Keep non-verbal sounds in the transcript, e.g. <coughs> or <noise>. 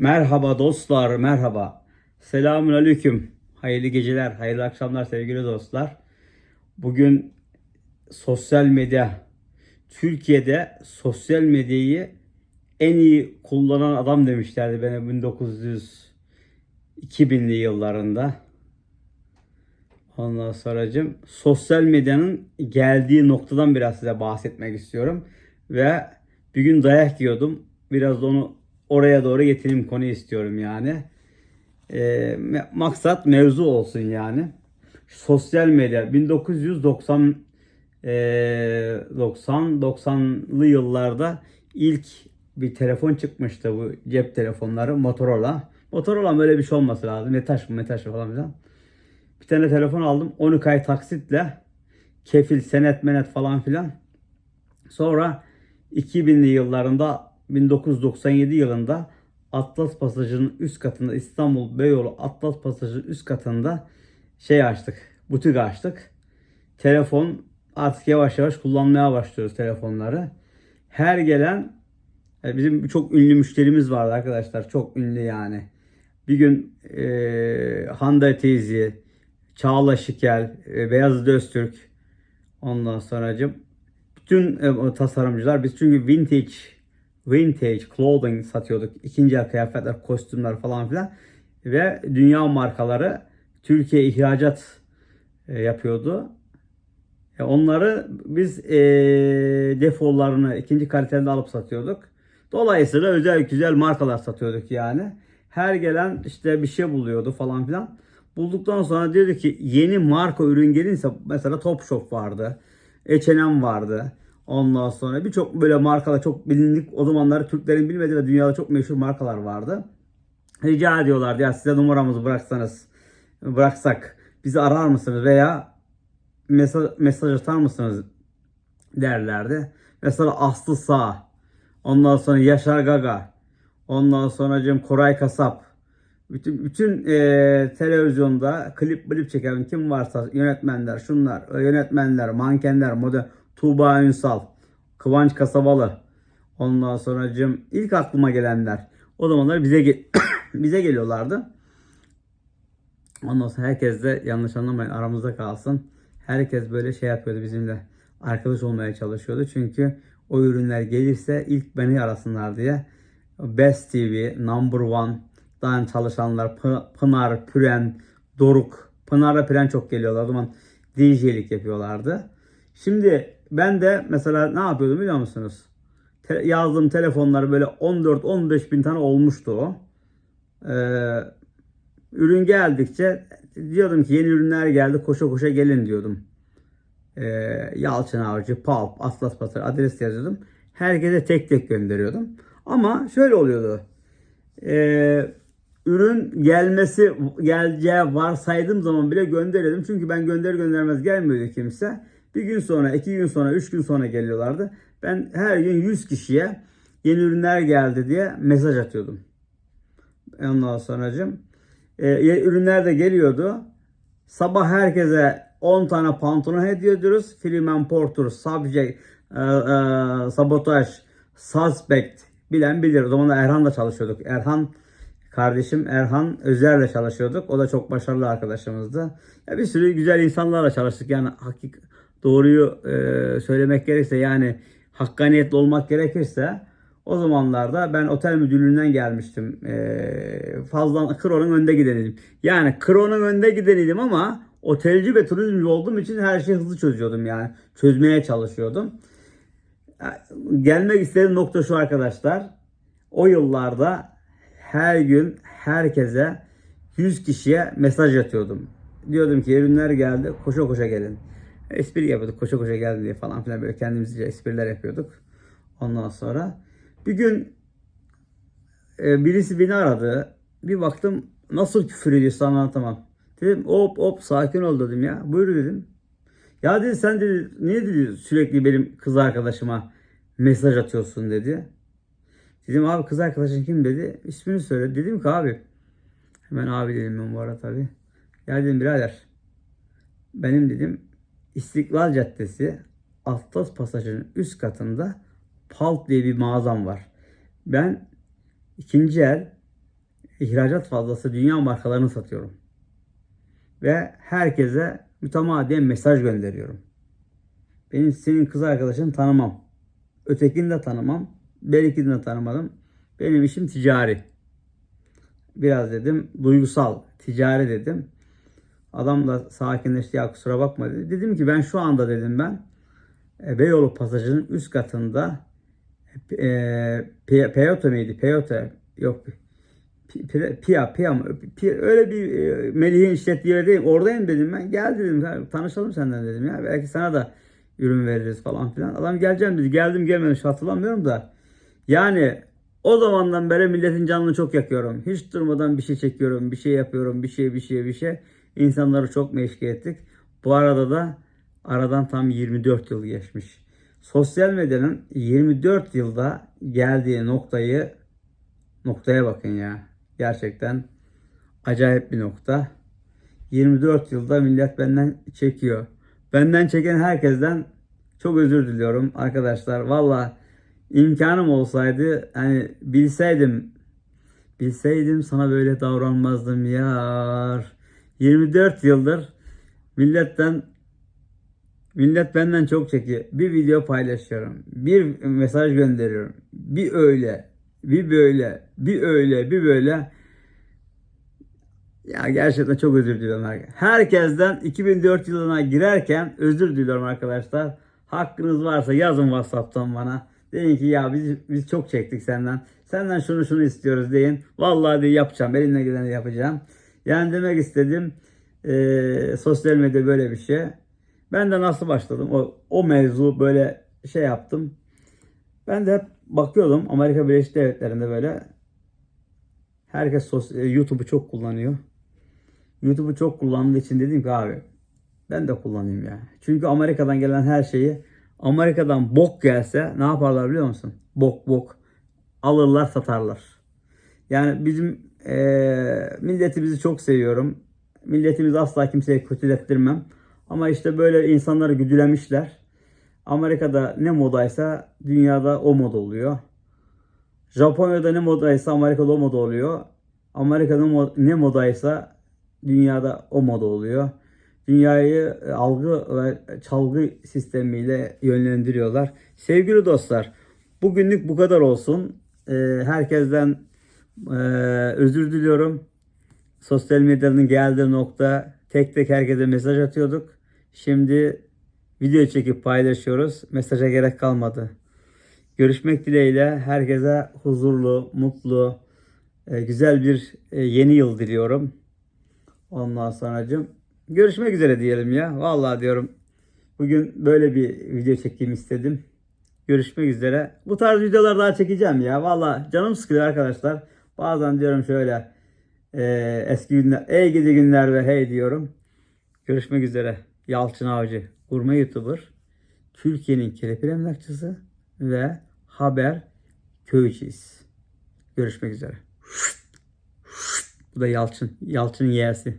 Merhaba dostlar, merhaba. Selamun aleyküm. Hayırlı geceler, hayırlı akşamlar sevgili dostlar. Bugün sosyal medya, Türkiye'de sosyal medyayı en iyi kullanan adam demişlerdi bana 1900 2000'li yıllarında. Ondan sonracım sosyal medyanın geldiği noktadan biraz size bahsetmek istiyorum. Ve bir gün dayak yiyordum. Biraz da onu oraya doğru getireyim konu istiyorum yani. Me- maksat mevzu olsun yani. Sosyal medya 1990 e, 90 90'lı yıllarda ilk bir telefon çıkmıştı bu cep telefonları Motorola. Motorola böyle bir şey olması lazım. Metaş mı Metaş mı falan filan. Bir tane telefon aldım. 12 ay taksitle kefil, senet, menet falan filan. Sonra 2000'li yıllarında 1997 yılında Atlas Pasajı'nın üst katında İstanbul Beyoğlu Atlas Pasajı'nın üst katında şey açtık. Butik açtık. Telefon artık yavaş yavaş kullanmaya başlıyoruz telefonları. Her gelen e, bizim çok ünlü müşterimiz vardı arkadaşlar. Çok ünlü yani. Bir gün e, Hande teyze, Çağla Şikel, e, Beyazıt Öztürk ondan sonracım bütün e, tasarımcılar biz çünkü vintage vintage clothing satıyorduk. İkinci el kıyafetler, kostümler falan filan ve dünya markaları Türkiye ihracat e, yapıyordu. E, onları biz e, defolarını ikinci kalitede alıp satıyorduk. Dolayısıyla özel güzel markalar satıyorduk yani. Her gelen işte bir şey buluyordu falan filan. Bulduktan sonra diyordu ki yeni marka ürün gelinse mesela Topshop vardı. H&M vardı. Ondan sonra birçok böyle markalar çok bilindik o zamanlar Türklerin bilmediği ve dünyada çok meşhur markalar vardı. Rica ediyorlardı ya size numaramızı bıraksanız bıraksak bizi arar mısınız veya mesaj, mesaj atar mısınız derlerdi. Mesela Aslı Sağ, ondan sonra Yaşar Gaga, ondan sonra Cem Koray Kasap, bütün bütün e, televizyonda klip klip çeken kim varsa yönetmenler, şunlar, yönetmenler, mankenler, model Tuğba Ünsal, Kıvanç Kasabalı. Ondan sonra Cem ilk aklıma gelenler. O zamanlar bize ge- <coughs> bize geliyorlardı. Ondan sonra herkes de yanlış anlamayın aramızda kalsın. Herkes böyle şey yapıyordu bizimle. Arkadaş olmaya çalışıyordu. Çünkü o ürünler gelirse ilk beni arasınlar diye. Best TV, Number One, dan çalışanlar, Pı- Pınar, Püren, Doruk. Pınar'la Püren çok geliyorlar. O zaman DJ'lik yapıyorlardı. Şimdi ben de mesela ne yapıyordum biliyor musunuz? Te- yazdığım telefonlar böyle 14-15 bin tane olmuştu o. Ee, ürün geldikçe diyordum ki yeni ürünler geldi koşa koşa gelin diyordum. Ee, Yalçın Avcı, Palp, Atlas Pasar adres yazıyordum. Herkese tek tek gönderiyordum. Ama şöyle oluyordu. Ee, ürün gelmesi geleceği varsaydığım zaman bile gönderiyordum. Çünkü ben gönder göndermez gelmiyordu kimse. Bir gün sonra, iki gün sonra, üç gün sonra geliyorlardı. Ben her gün 100 kişiye yeni ürünler geldi diye mesaj atıyordum. Ondan sonracım e, ürünler de geliyordu. Sabah herkese 10 tane pantolon hediye ediyoruz. Freeman Porter, Subject, e, e, Sabotage, Suspect bilen bilir. O zaman da Erhan'la çalışıyorduk. Erhan kardeşim Erhan Özer'le çalışıyorduk. O da çok başarılı arkadaşımızdı. Ya bir sürü güzel insanlarla çalıştık. Yani hakik doğruyu e, söylemek gerekirse yani hakkaniyetli olmak gerekirse o zamanlarda ben otel müdürlüğünden gelmiştim. Ee, fazla Kro'nun önde gideniydim. Yani Kro'nun önde gideniydim ama otelci ve turizmci olduğum için her şeyi hızlı çözüyordum yani. Çözmeye çalışıyordum. Gelmek istediğim nokta şu arkadaşlar. O yıllarda her gün herkese 100 kişiye mesaj atıyordum. Diyordum ki ürünler geldi koşa koşa gelin. Espri yapıyorduk koşa koşa gelin diye falan filan böyle kendimizce espriler yapıyorduk. Ondan sonra bir gün e, birisi beni aradı. Bir baktım nasıl küfür ediyor sana anlatamam. Dedim hop hop sakin ol dedim ya. Buyur dedim. Ya dedi sen dedi niye dedi sürekli benim kız arkadaşıma mesaj atıyorsun dedi. Dedim abi kız arkadaşın kim dedi. İsmini söyle. Dedim ki abi. Hemen abi dedim ben bu arada tabi. Ya dedim birader. Benim dedim İstiklal Caddesi Atlas Pasajı'nın üst katında Pulp diye bir mağazam var. Ben ikinci el ihracat fazlası dünya markalarını satıyorum. Ve herkese mütemadiyen mesaj gönderiyorum. Benim senin kız arkadaşını tanımam. Ötekini de tanımam. Berikini de tanımadım. Benim işim ticari. Biraz dedim duygusal, ticari dedim. Adam da sakinleşti ya kusura bakma dedi. Dedim ki ben şu anda dedim ben e, Beyoğlu pasajının üst katında e, Pe- Peyote miydi? Peyote yok. Pi- Pi- Pia, Pia mı? Pi- öyle bir e, Melih'in işlettiği yerdeyim. Oradayım dedim ben. Gel dedim. "Ya, Tanışalım senden dedim ya. Belki sana da ürün veririz falan filan. Adam geleceğim dedi. Geldim gelmedim hiç hatırlamıyorum da. Yani o zamandan beri milletin canını çok yakıyorum. Hiç durmadan bir şey çekiyorum, bir şey yapıyorum, bir şey, bir şey, bir şey. İnsanları çok meşgul ettik. Bu arada da aradan tam 24 yıl geçmiş. Sosyal medyanın 24 yılda geldiği noktayı noktaya bakın ya. Gerçekten acayip bir nokta. 24 yılda millet benden çekiyor. Benden çeken herkesten çok özür diliyorum arkadaşlar. Valla imkanım olsaydı hani bilseydim bilseydim sana böyle davranmazdım yar. 24 yıldır milletten millet benden çok çekiyor. Bir video paylaşıyorum. Bir mesaj gönderiyorum. Bir öyle, bir böyle, bir öyle, bir böyle. Ya gerçekten çok özür diliyorum. her- Herkesten 2004 yılına girerken özür diliyorum arkadaşlar. Hakkınız varsa yazın WhatsApp'tan bana. Deyin ki ya biz, biz çok çektik senden. Senden şunu şunu istiyoruz deyin. Vallahi de yapacağım. Elimle geleni yapacağım. Yani demek istedim eee, sosyal medya böyle bir şey. Ben de nasıl başladım? O, o mevzu böyle şey yaptım. Ben de hep bakıyordum Amerika Birleşik Devletleri'nde böyle herkes sos- e, YouTube'u çok kullanıyor. YouTube'u çok kullandığı için dedim ki abi ben de kullanayım ya. Çünkü Amerika'dan gelen her şeyi Amerika'dan bok gelse ne yaparlar biliyor musun? Bok bok alırlar satarlar. Yani bizim eee milletimizi çok seviyorum. Milletimizi asla kimseye kötülettirmem. Ama işte böyle insanları güdülemişler. Amerika'da ne modaysa dünyada o moda oluyor. Japonya'da ne modaysa Amerika'da o moda oluyor. Amerika'da ne modaysa dünyada o moda oluyor. Dünyayı e, algı ve çalgı sistemiyle yönlendiriyorlar. Sevgili dostlar, bugünlük bu kadar olsun. Ee, herkesten e, özür diliyorum. Sosyal medyanın geldiği nokta tek tek herkese mesaj atıyorduk. Şimdi video çekip paylaşıyoruz. Mesaja gerek kalmadı. Görüşmek dileğiyle herkese huzurlu, mutlu, e, güzel bir e, yeni yıl diliyorum. Ondan sonracığım görüşmek üzere diyelim ya. Vallahi diyorum bugün böyle bir video çekeyim istedim. Görüşmek üzere. Bu tarz videolar daha çekeceğim ya. Vallahi canım sıkılıyor arkadaşlar. Bazen diyorum şöyle e, eski günler, ey gidi günler ve hey diyorum. Görüşmek üzere. Yalçın Avcı, gurme YouTuber. Türkiye'nin kelepir emlakçısı ve haber köyceğiz. Görüşmek üzere. Bu da Yalçın. Yalçın'ın yeğesi.